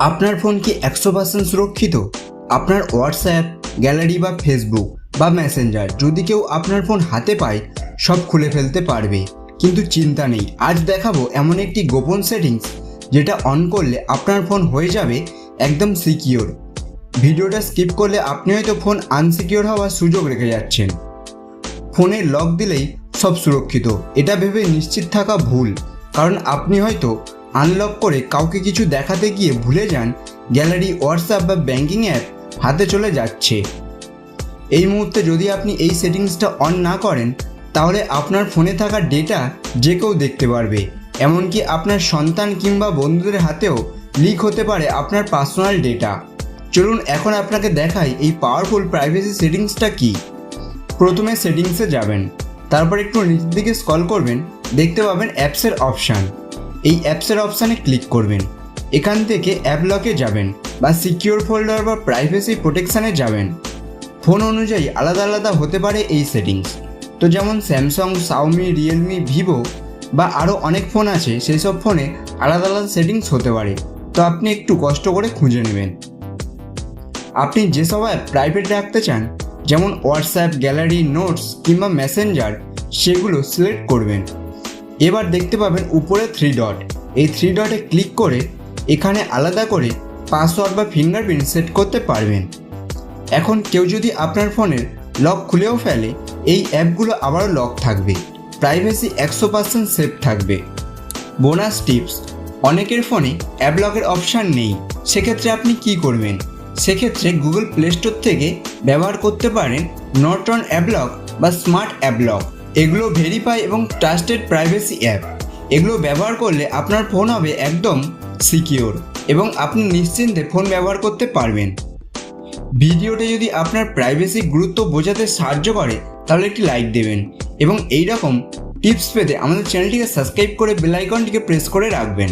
আপনার ফোন কি একশো পার্সেন্ট সুরক্ষিত? আপনার হোয়াটসঅ্যাপ গ্যালারি বা ফেসবুক বা মেসেঞ্জার যদি কেউ আপনার ফোন হাতে পায়, সব খুলে ফেলতে পারবে। কিন্তু চিন্তা নেই, আজ দেখাবো এমন একটি গোপন সেটিংস যেটা অন করলে আপনার ফোন হয়ে যাবে একদম সিকিওর ভিডিওটা স্কিপ করলে আপনি হয়তো ফোন আনসিকিওর হওয়ার সুযোগ রেখে যাচ্ছেন। ফোনে লক দিলেই সব সুরক্ষিত। এটা ভেবে নিশ্চিত থাকা ভুল, কারণ আপনি হয়তো আনলক করে কাউকে কিছু দেখাতে গিয়ে ভুলে যান, গ্যালারি হোয়াটসঅ্যাপ বা ব্যাঙ্কিং অ্যাপ হাতে চলে যাচ্ছে। এই মুহূর্তে যদি আপনি এই সেটিংসটা অন না করেন, তাহলে আপনার ফোনে থাকা ডেটা যে কেউ দেখতে পারবে। এমনকি আপনার সন্তান কিংবা বন্ধুদের হাতেও লিক হতে পারে আপনার পার্সোনাল ডেটা চলুন এখন আপনাকে দেখাই এই পাওয়ারফুল প্রাইভেসি সেটিংসটা কী। প্রথমে সেটিংসে যাবেন, তারপর একটু নিচের দিকে স্ক্রল করবেন, দেখতে পাবেন অ্যাপসের অপশান এই অ্যাপসের অপশানে ক্লিক করবেন। এখান থেকে অ্যাপ লকে যাবেন বা সিকিউর ফোল্ডার বা প্রাইভেসি প্রোটেকশানে যাবেন। ফোন অনুযায়ী আলাদা আলাদা হতে পারে এই সেটিংস। তো যেমন স্যামসাং সাউমি রিয়েলমি, ভিভো বা আরও অনেক ফোন আছে, সেই সব ফোনে আলাদা আলাদা সেটিংস হতে পারে। তো আপনি একটু কষ্ট করে খুঁজে নেবেন। আপনি যেসব অ্যাপ প্রাইভেট রাখতে চান, যেমন হোয়াটসঅ্যাপ, গ্যালারি, নোটস কিংবা মেসেঞ্জার, সেগুলো সিলেক্ট করবেন। এবার দেখতে পাবেন উপরে থ্রি ডট এই থ্রি ডটে ক্লিক করে এখানে আলাদা করে পাসওয়ার্ড বা ফিঙ্গারপ্রিন্ট সেট করতে পারবেন। এখন কেউ যদি আপনার ফোনের লক খুলেও ফেলে, এই অ্যাপগুলো আবারও লক থাকবে। প্রাইভেসি একশো পার্সেন্ট সেফ থাকবে। বোনাস টিপস অনেকের ফোনে অ্যাপ লকের অপশান নেই। সেক্ষেত্রে আপনি কি করবেন? সেক্ষেত্রে গুগল প্লে স্টোর থেকে ব্যবহার করতে পারেন নটন অ্যাপলক বা স্মার্ট অ্যাপলক এগুলো ভেরিফাই এবং ট্রাস্টেড প্রাইভেসি অ্যাপ এগুলো ব্যবহার করলে আপনার ফোন হবে একদম সিকিওর এবং আপনি নিশ্চিন্তে ফোন ব্যবহার করতে পারবেন। ভিডিওটি যদি আপনার প্রাইভেসি গুরুত্ব বোঝাতে সাহায্য করে, তাহলে একটি লাইক দেবেন এবং এই রকম টিপস পেতে আমাদের চ্যানেলটিকে সাবস্ক্রাইব করে বেলাইকনটিকে প্রেস করে রাখবেন।